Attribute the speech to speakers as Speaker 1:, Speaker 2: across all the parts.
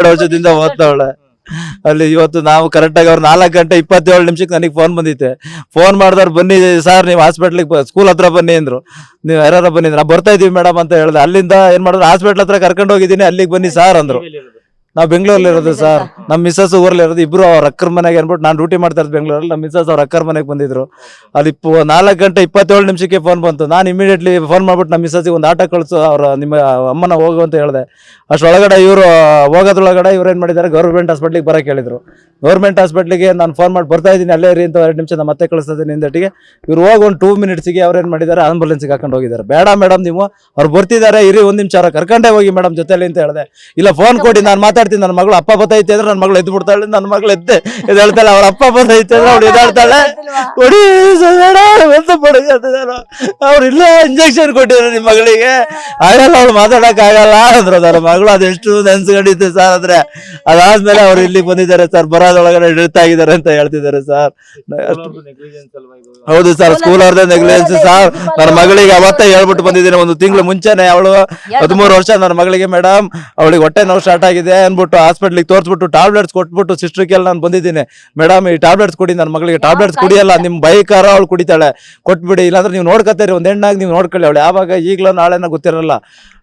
Speaker 1: ಎರಡು ವರ್ಷದಿಂದ ಓದ್ತಾವಳೆ. ಅಲ್ಲಿ ಇವತ್ತು ನಾವು ಕರೆಕ್ಟ್ ಆಗಿ ಅವ್ರು ನಾಲ್ಕು ಗಂಟೆ ಇಪ್ಪತ್ತೇಳು ನಿಮಿಷಕ್ಕೆ ನನಗೆ ಫೋನ್ ಬಂದಿತ್ತೆ. ಫೋನ್ ಮಾಡಿದವ್ರು ಬನ್ನಿ, ಸರ್ ನೀವು ಹಾಸ್ಪಿಟ್ಲಿಗೆ ಸ್ಕೂಲ್ ಹತ್ರ ಬನ್ನಿ ಅಂದ್ರು. ನೀವು ಯಾರು ಬನ್ನಿ ನಾವು ಬರ್ತಾ ಇದೀವಿ ಮೇಡಮ್ ಅಂತ ಹೇಳಿದೆ. ಅಲ್ಲಿಂದ ಏನ್ ಮಾಡಿದ್ರು? ಹಾಸ್ಪಿಟ್ಲ್ ಹತ್ರ ಕರ್ಕೊಂಡು ಹೋಗಿದ್ದೀನಿ. ಅಲ್ಲಿಗೆ ಬನ್ನಿ ಸರ್ ಅಂದ್ರು. ನಾವು ಬೆಂಗಳೂರಲ್ಲಿ ಇರೋದು ಸರ್. ನಮ್ಮ ಮಿಸ್ಸಸ್ ಊರಲ್ಲಿ ಇರೋದು ಇಬ್ರು ಅವ್ರ ಅಕ್ಕರ ಮನೆಗೆ ಅನ್ಬಿಟ್ಟು ನಾನು ಡ್ಯೂಟಿ ಮಾಡ್ತಾ ಇರೋದು ಬೆಂಗಳೂರಲ್ಲಿ. ನಮ್ಮ ಮಿಸ್ಸಸ್ ಅವ್ರ ಅಕ್ಕರ ಮನೆಗೆ ಬಂದಿದ್ರು. ಅಲ್ಲಿ ನಾಲ್ಕು ಗಂಟೆ ಇಪ್ಪತ್ತೇಳು ನಿಮಿಷಕ್ಕೆ ಫೋನ್ ಬಂತು. ನಾನು ಇಮಿಡಿಯೇಟ್ಲಿ ಫೋನ್ ಮಾಡ್ಬಿಟ್ಟು ನಮ್ಮ ಮಿಸ್ಸಸ್ಗೆ ಒಂದು ಆಟೋ ಕಳಿಸು, ಅವ್ರ ನಿಮ್ಮ ಅಮ್ಮನ ಹೋಗು ಅಂತ ಹೇಳಿದೆ. ಅಷ್ಟೊಳಗಡೆ ಇವರು ಹೋಗೋದ್ರೊಳಗಡೆ ಇವ್ರು ಏನು ಮಾಡಿದ್ದಾರೆ? ಗೌರ್ಮೆಂಟ್ ಹಾಸ್ಪಿಟ್ಲಿಗೆ ಬರೋಕೆ ಹೇಳಿದರು. ಗೌರ್ಮೆಂಟ್ ಹಾಸ್ಪಿಟ್ಲಿಗೆ ನಾನು ಫೋನ್ ಮಾಡಿ ಬರ್ತಾ ಇದ್ದೀನಿ, ಅಲ್ಲೇ ಇರಿ ಅಂತ ಎರಡು ನಿಮಿಷ ನಾನು ಮತ್ತೆ ಕಳಿಸ್ತಿದ್ದೀನಿ ಹಿಂದಟ್ಟಿಗೆ. ಇವ್ರು ಹೋಗಿ ಒಂದು ಟೂ ಮಿನಿಟ್ಸಿಗೆ ಅವ್ರು ಏನು ಮಾಡಿದ್ದಾರೆ? ಆಂಬುಲೆನ್ಸ್ಗೆ ಹಾಕೊಂಡು ಹೋಗಿದ್ದಾರೆ. ಬೇಡ ಮೇಡಮ್ ನೀವು. ಅವ್ರು ಬರ್ತಿದ್ದಾರೆ, ಇರಿ ಒಂದು ನಿಮಿಷ ಕರ್ಕೊಂಡೇ ಹೋಗಿ ಮೇಡಮ್ ಜೊತೆಲಿ ಅಂತ ಹೇಳಿದೆ. ಇಲ್ಲ ಫೋನ್ ಕೊಡಿ, ನಾನು ಮಾತಾಡ್ತೀನಿ. ನನ್ನ ಮಗಳು ಅಪ್ಪ ಬತ್ತೈತೆ ಅಂದ್ರೆ ನನ್ನ ಮಗಳು ಎದ್ದು ಬಿಡ್ತಾಳೆ ನನ್ನ ಮಗಳು ಎದ್ದೆ. ಇದು ಹೇಳ್ತಾಳೆ ಅವ್ರ ಅಪ್ಪ ಬತ್ತೈತೆ ಅಂದ್ರೆ ಅವ್ಳು ಎದ್ದಾಡ್ತಾಳೆ ಕೊಡಿ ಅವ್ರು ಇಲ್ಲ ಇಂಜೆಕ್ಷನ್ ಕೊಟ್ಟಿದ್ರು ನಿಮ್ಮ ಮಗಳಿಗೆ. ಆಗಲ್ಲ ಅವ್ಳು ಮಾತಾಡೋಕ್ಕಾಗಲ್ಲ ಆಗಲ್ಲ ಅದರ ನನ್ನ ಮಗಳು ಅದೆಷ್ಟು ನೆನ್ಸ್ಕೊಂಡಿತ್ತು ಸರ್ ಅಂದ್ರೆ ಅದಾದ್ಮೇಲೆ ಅವ್ರು ಇಲ್ಲಿ ಬಂದಿದ್ದಾರೆ ಸರ್ ಬರೋದೊಳಗಡೆ ಇಡ್ತಾ ಇದಾರೆ ಅಂತ ಹೇಳ್ತಿದ್ದಾರೆ ಸರ್ ಹೌದು ಸರ್ ಸ್ಕೂಲ್ ಅವ್ರದ್ದು ನೆಗ್ಲಿಜೆನ್ಸ್ ಸರ್ ನನ್ನ ಮಗಳಿಗೆ ಅವತ್ತೇ ಹೇಳ್ಬಿಟ್ಟು ಬಂದಿದ್ದೀನಿ ಒಂದು ತಿಂಗಳು ಮುಂಚೆನೆ ಅವಳು. ಹದಿಮೂರು ವರ್ಷ ನನ್ನ ಮಗಳಿಗೆ ಮೇಡಮ್ ಅವಳಿಗೆ ಹೊಟ್ಟೆ ನೋವು ಸ್ಟಾರ್ಟ್ ಆಗಿದೆ ಅನ್ಬಿಟ್ಟು ಹಾಸ್ಪಿಟ್ಲಿಗೆ ತೋರಿಸ್ಬಿಟ್ಟು ಟ್ಯಾಬ್ಲೆಟ್ಸ್ ಕೊಟ್ಬಿಟ್ಟು ಸಿಸ್ಟ್ರಿಗೆಲ್ಲ ನಾನು ಬಂದಿದ್ದೀನಿ. ಮೇಡಮ್ ಈ ಟ್ಯಾಬ್ಲೆಟ್ಸ್ ಕೊಡಿ ನನ್ನ ಮಗಳಿಗೆ ಟ್ಯಾಬ್ಲೆಟ್ಸ್ ಕುಡಿಯಲ್ಲ ನಿಮ್ಮ ಬೈಕಾರ ಅವಳು ಕುಡಿತಾಳೆ. ಕೊಟ್ಬಿಡಿ ಇಲ್ಲಾಂದ್ರೆ ನೀವು ನೋಡ್ಕೊತೀರಿ ಒಂದು ಹೆಣ್ಣಾಗಿ ನೀವು ನೋಡ್ಕೊಳ್ಳಿ ಅವಳು. ಯಾವಾಗ ಈಗಲೂ ನಾಳೆನ ಗೊತ್ತಿರಲ್ಲ.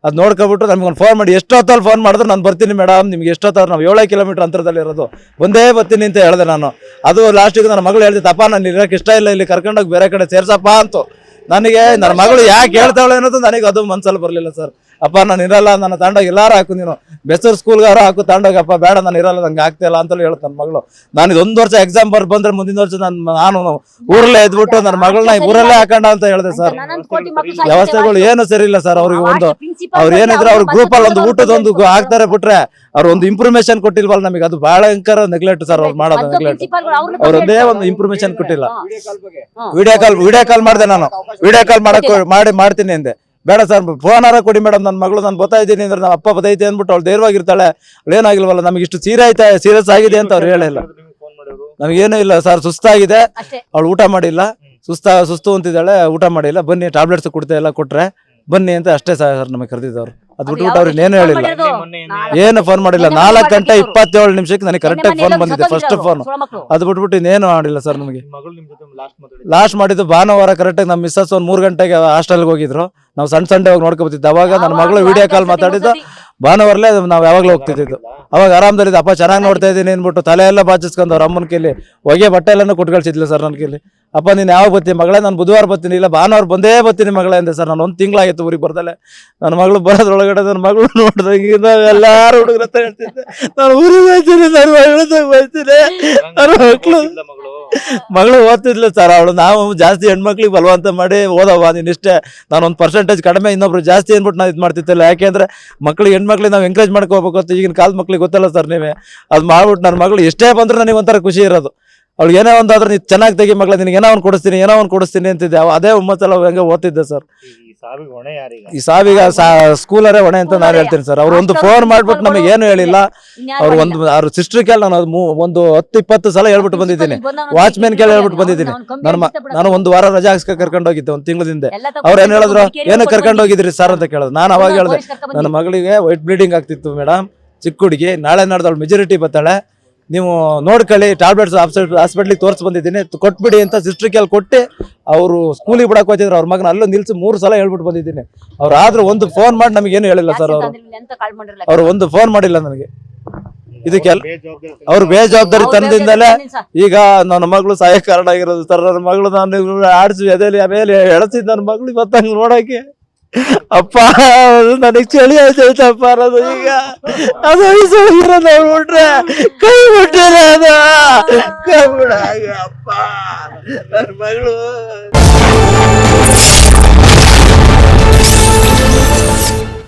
Speaker 1: ಅದು ನೋಡ್ಕೊಬಿಟ್ಟು ನಮ್ಗೆ ಒಂದು ಫೋನ್ ಮಾಡಿ, ಎಷ್ಟೊತ್ತಲ್ಲಿ ಫೋನ್ ಮಾಡಿದ್ರು ನಾನು ಬರ್ತೀನಿ ಮೇಡಮ್ ನಿಮ್ಗೆ ಎಷ್ಟೊತ್ತಾದ್ರು ನಾವು ಏಳೇ ಕಿಲೋಮೀಟರ್ ಅಂತರದಲ್ಲಿ ಇರೋದು. ಒಂದೇ ಬರ್ತೀನಿ ಅಂತ ಹೇಳಿದೆ ನಾನು. ಅದು ಲಾಸ್ಟಿಗೆ ನನ್ನ ಮಗಳು ಹೇಳಿದೆ, ತಪ್ಪ, ನಾನು ಇರೋಕೆ ಇಷ್ಟ ಇಲ್ಲ, ಇಲ್ಲಿ ಕರ್ಕೊಂಡೋಗಿ ಬೇರೆ ಕಡೆ ಸೇರ್ಸಪ್ಪ ಅಂತು. ನನಗೆ ನನ್ನ ಮಗಳು ಯಾಕೆ ಹೇಳ್ತಾಳೆ ಅನ್ನೋದು ನನಗೆ ಅದು ಮನಸ್ಸಲ್ಲಿ ಬರಲಿಲ್ಲ ಸರ್. ಅಪ್ಪ ನಾನು ಇರಲ್ಲ ನನ್ನ ತಾಂಡೋಗಿ ಎಲ್ಲಾರು ಹಾಕು ನೀನು. ಬೆಸರ್ ಸ್ಕೂಲ್ಗಾರು ಹಾಕು ತಂಡೋಗಪ್ಪ ಬೇಡ ನಾನು ಇರಲ್ಲ ನಂಗೆ ಆಗ್ತಿಲ್ಲ ಅಂತಲೂ ಹೇಳು ನನ್ನ ಮಗಳು. ನಾನು ಇದೊಂದು ವರ್ಷ ಎಕ್ಸಾಮ್ ಬರ್ ಬಂದ್ರೆ ಮುಂದಿನ ವರ್ಷ ನಾನು ನಾನು ಊರಲ್ಲೇ ಎದ್ಬಿಟ್ಟು ನನ್ನ ಮಗಳನ್ನ ಊರಲ್ಲೇ ಹಾಕೊಂಡ ಅಂತ ಹೇಳಿದೆ ಸರ್. ವ್ಯವಸ್ಥೆಗಳು ಏನು ಸರಿ ಇಲ್ಲ ಸರ್. ಅವ್ರಿಗೆ ಒಂದು ಅವ್ರು ಏನಿದ್ರೆ ಅವ್ರ ಗ್ರೂಪ್ ಅಲ್ಲಿ ಒಂದು ಊಟದೊಂದು ಹಾಕ್ತಾರೆ ಬಿಟ್ರೆ ಅವ್ರ ಒಂದು ಇಂಪ್ರೂಮೇಶನ್ ಕೊಟ್ಟಿಲ್ವಲ್ಲ ನಮಗೆ. ಅದು ಬಹಳ ಭಯಂಕರ ನೆಗ್ಲೆಕ್ಟ್ ಸರ್ ಅವ್ರು ಮಾಡೋದು ನೆಗ್ಲೆಕ್ಟ್ ಅವ್ರದ್ದೇ ಒಂದೇ ಒಂದು ಇಂಪ್ರೂಮೇಶನ್ ಕೊಟ್ಟಿಲ್ಲ. ವಿಡಿಯೋ ಕಾಲ್ ವಿಡಿಯೋ ಕಾಲ್ ಮಾಡಿದೆ ನಾನು. ವಿಡಿಯೋ ಕಾಲ್ ಮಾಡಕ್ ಮಾಡಿ ಮಾಡ್ತೀನಿ ಅಂದೆ. ಬೇಡ ಸರ್ ಫೋನ್ ಆರ ಕೊಡಿ ಮೇಡಮ್ ನನ್ನ ಮಗಳು ನಾನು ಬರ್ತಾ ಇದ್ದೀನಿ ಅಂದ್ರೆ ನಮ್ಮ ಅಪ್ಪ ಬತ್ತೈತೆ ಅಂದ್ಬಿಟ್ಟು ಅವ್ಳು ಧೈರ್ಯವಾಗಿರ್ತಾಳೆ. ಏನಾಗಿಲ್ವಲ್ಲ ನಮಗೆ ಇಷ್ಟು ಸೀರಿಯಸ್ ಸೀರಿಯಸ್ ಆಗಿದೆ ಅಂತ ಅವ್ರು ಹೇಳಿಲ್ಲ ನಮಗೇನು ಇಲ್ಲ ಸರ್ ಸುಸ್ತಾಗಿದೆ. ಅವಳು ಊಟ ಮಾಡಿಲ್ಲ. ಸುಸ್ತ ಸುಸ್ತು ಅಂತಿದ್ದಾಳೆ ಊಟ ಮಾಡಿಲ್ಲ. ಬನ್ನಿ ಟ್ಯಾಬ್ಲೆಟ್ಸ್ ಕೊಡ್ತಾ ಎಲ್ಲ ಕೊಟ್ರೆ. ಬನ್ನಿ ಅಂತ ಅಷ್ಟೇ ಸರ್ ನಮಗೆ ಕರೆದಿದ್ದವ್ರು. ಅದು ಬಿಟ್ಬಿಟ್ಟು ಅವ್ರಿಗೆ ಏನು ಹೇಳಿಲ್ಲ. ಏನು ಫೋನ್ ಮಾಡಿಲ್ಲ. ನಾಲ್ಕು ಗಂಟೆ ಇಪ್ಪತ್ತೇಳು ನಿಮಿಷಕ್ಕೆ ನನಗೆ ಕರೆಕ್ಟಾಗಿ ಫೋನ್ ಬಂದಿದೆ ಫಸ್ಟ್ ಫೋನ್ ಅದು ಬಿಟ್ಬಿಟ್ಟು ಇನ್ನೇನು ಮಾಡಿಲ್ಲ ಸರ್ ನಮಗೆ.
Speaker 2: ಲಾಸ್ಟ್
Speaker 1: ಮಾಡಿದ್ದು ಭಾನುವಾರ ಕರೆಕ್ಟಾಗಿ ನಮ್ಮ ಮಿಸ್ಸಸ್ ಒಂದು ಮೂರು ಗಂಟೆಗೆ ಹಾಸ್ಟೆಲ್ಗೆ ಹೋಗಿದ್ರು. ನಾವು ಸಣ್ಣ ಸಂಡೆ ಹೋಗಿ ನೋಡ್ಕೊಬತ್ತಿದ್ದು ಅವಾಗ ನನ್ನ ಮಗಳು ವಿಡಿಯೋ ಕಾಲ್ ಮಾತಾಡಿದ್ದು. ಭಾನುವಾರಲೇ ನಾವು ಯಾವಾಗಲೂ ಹೋಗ್ತಿದ್ದು ಅವಾಗ ಆರಾಮದಲ್ಲಿ ಅಪ್ಪ ಚೆನ್ನಾಗಿ ನೋಡ್ತಾ ಇದ್ದೀನಿ ಅಂದ್ಬಿಟ್ಟು ತಲೆ ಎಲ್ಲ ಬಾಚಿಸ್ಕೊಂಡು ಅವ್ರ ಅಮ್ಮನ ಕೈಲಿ ಹೊಗೆ ಬಟ್ಟೆ ಎಲ್ಲನೂ ಕೊಟ್ಟು ಕಳ್ಸಿದ್ಲು ಸರ್ ನನ್ನ ಕೈಲಿ. ಅಪ್ಪ ನೀನು ಯಾವಾಗ ಬರ್ತೀನಿ? ಮಗಳೇ ನಾನು ಬುಧವಾರ ಬರ್ತೀನಿ. ಇಲ್ಲ ಭಾನುವಾರ ಬಂದೇ ಬರ್ತೀನಿ ಮಗಳೇ ಅಂದೆ ಸರ್. ನಾನು ಒಂದು ತಿಂಗಳಾಗಿತ್ತು ಊರಿಗೆ ಬರ್ದಲೆ ನನ್ನ ಮಗಳು ಬರೋದ್ರೊಳಗಡೆ ನನ್ನ ಮಗಳು ನೋಡ್ದಂಗೆ ಎಲ್ಲಾರು ಹುಡುಗರ ಹತ್ರ ಹೇಳ್ತಿದ್ದೆ. ನಾನು ಊರಿಗೆ ಬರ್ತೀನಿ ನನ್ನ ಮಗಳು ಬರ್ತೀನಿ. ನನ್ನ ಮಕ್ಕಳು
Speaker 2: ಮಗಳು
Speaker 1: ಓದ್ತಿದ್ಲು ಸರ್. ಅವಳು ನಾವು ಜಾಸ್ತಿ ಹೆಣ್ಮಕ್ಳಿಗೆ ಬಲವಂತ ಮಾಡಿ ಓದವ್ವ ನೀನು ಇಷ್ಟೇ. ನಾನು ಒಂದು ಪರ್ಸೆಂಟೇಜ್ ಕಡಿಮೆ ಇನ್ನೊಬ್ರು ಜಾಸ್ತಿ ಅಂದ್ಬಿಟ್ಟು ನಾನು ಇದು ಮಾಡ್ತಿದ್ದಿಲ್ಲ ಯಾಕೆಂದ್ರೆ ಮಕ್ಳಿಗೆ ಹೆಣ್ಮಕ್ಳಿಗೆ ನಾವು ಎಂಕರೇಜ್ ಮಾಡ್ಕೋಬೇಕು ಅಂತ ಈಗಿನ ಕಾಲದ ಮಕ್ಳಿಗೆ ಗೊತ್ತಲ್ಲ ಸರ್ ನೀವೇ. ಅದು ಮಾಡ್ಬಿಟ್ಟು ನನ್ನ ಮಗಳು ಎಷ್ಟೇ ಬಂದರೂ ನನಗೆ ಒಂಥರ ಖುಷಿ ಇರೋದು. ಅವ್ಳು ಏನೇ ಒಂದಾದ್ರೂ ನೀವು ಚೆನ್ನಾಗಿ ತೆಗಿ ಮಗಳ, ನಿನಗೆ ಏನೋ ಒಂದು ಕೊಡಿಸ್ತೀನಿ, ಏನೋ ಒಂದು ಕೊಡಿಸ್ತೀನಿ ಅಂತಿದ್ದೆ. ಅದೇ ಒಮ್ಮತ್ತಲ್ಲ ಹೆಂಗೆ ಓದ್ತಿದ್ದೆ ಸರ್
Speaker 2: ಸಾವಿಗೆ ಹೊಣೆ ಯಾರೀಗ?
Speaker 1: ಈ ಸಾವಿಗ ಸ್ಕೂಲರೇ ಹೊಣೆ ಅಂತ ನಾನು ಹೇಳ್ತೀನಿ ಸರ್. ಅವ್ರು ಒಂದು ಫೋನ್ ಮಾಡ್ಬಿಟ್ಟು ನಮಗೆ ಏನು ಹೇಳಿಲ್ಲ. ಅವ್ರು ಒಂದು ಅವ್ರ ಸಿಸ್ಟರ್ ಕೇಳಿ ನಾನು ಅದು ಮೂ- ಒಂದು ಹತ್ತು ಇಪ್ಪತ್ತು ಸಲ ಹೇಳ್ಬಿಟ್ಟು ಬಂದಿದ್ದೀನಿ. ವಾಚ್ಮ್ಯಾನ್ ಕೇಳಿ ಹೇಳ್ಬಿಟ್ಟು ಬಂದಿದ್ದೀನಿ. ನನ್ನ ಮ- ನಾನು ಒಂದು ವಾರ ರಜಾ ಹಾಕ್ಸ್ಕ ಕರ್ಕೊಂಡು ಹೋಗಿದ್ದೆ ಒಂದು ತಿಂಗಳದಿಂದ ಅವ್ರು ಏನ್ ಹೇಳಿದ್ರು? ಏನು ಕರ್ಕೊಂಡು ಹೋಗಿದ್ರಿ ಸರ್ ಅಂತ ಕೇಳಿದ್ರು. ನಾನು ಅವಾಗ ಹೇಳ್ದೆ ನನ್ನ ಮಗಳಿಗೆ ವೈಟ್ ಬ್ಲೀಡಿಂಗ್ ಆಗ್ತಿತ್ತು ಮೇಡಮ್ ಚಿಕ್ಕ ಹುಡುಗಿ ನಾಳೆ ನಡೆದವಳು ಮೆಜಾರಿಟಿ ಬರ್ತಾಳೆ. ನೀವು ನೋಡ್ಕೊಳ್ಳಿ ಟ್ಯಾಬ್ಲೆಟ್ಸ್ ಹಾಸ್ಪಿಟ್ಲಿಗೆ ತೋರಿಸಿ ಬಂದಿದ್ದೀನಿ. ಕೊಟ್ಬಿಡಿ ಅಂತ ಸಿಸ್ಟರ್ ಕೇಳಿ ಕೊಟ್ಟು ಅವರು ಸ್ಕೂಲಿಗೆ ಬಿಡಕ್ಕೆ ಹೋಗ್ತಿದ್ರು ಅವ್ರ ಮಗನ ಅಲ್ಲೂ ನಿಲ್ಸಿ ಮೂರು ಸಲ ಹೇಳ್ಬಿಟ್ಟು ಬಂದಿದ್ದೀನಿ. ಅವ್ರು ಆದ್ರೂ ಒಂದು ಫೋನ್ ಮಾಡಿ ನಮಗೇನು ಹೇಳಿಲ್ಲ ಸರ್ ಅವರು. ಅವ್ರು ಒಂದು ಫೋನ್ ಮಾಡಿಲ್ಲ ನನಗೆ.
Speaker 2: ಇದಕ್ಕೆ
Speaker 1: ಅವ್ರು ಬೇಜವಾಬ್ದಾರಿ ತಂದಿಂದಲೇ ಈಗ ನನ್ನ ಮಗಳು ಸಹಾಯ ಕಾರಣ ಆಗಿರೋದು ಸರ್ ನನ್ನ ಮಗಳು ನಾನು ಆಡಿಸಿ ಎದೆಲಿ ಆಮೇಲೆ ಎಳಸಿದ್ ನನ್ನ ಮಗಳು ಇವತ್ತು ಹಂಗೆ ನೋಡಕ್ಕೆ ಅಪ್ಪ ನನಗೆ ಚಳಿ ಆಯ್ತಪ್ಪ ಅನ್ನೋದು ಈಗ ಅದು ವಯಸ್ಸು ನೋಡ್ಬಿಟ್ರೆ ಕೈ ಬಿಟ್ಟಿಲ್ಲ ಅದು ಕೈ ಬಿಡ ಅಪ್ಪ ನನ್ನ ಮಗಳು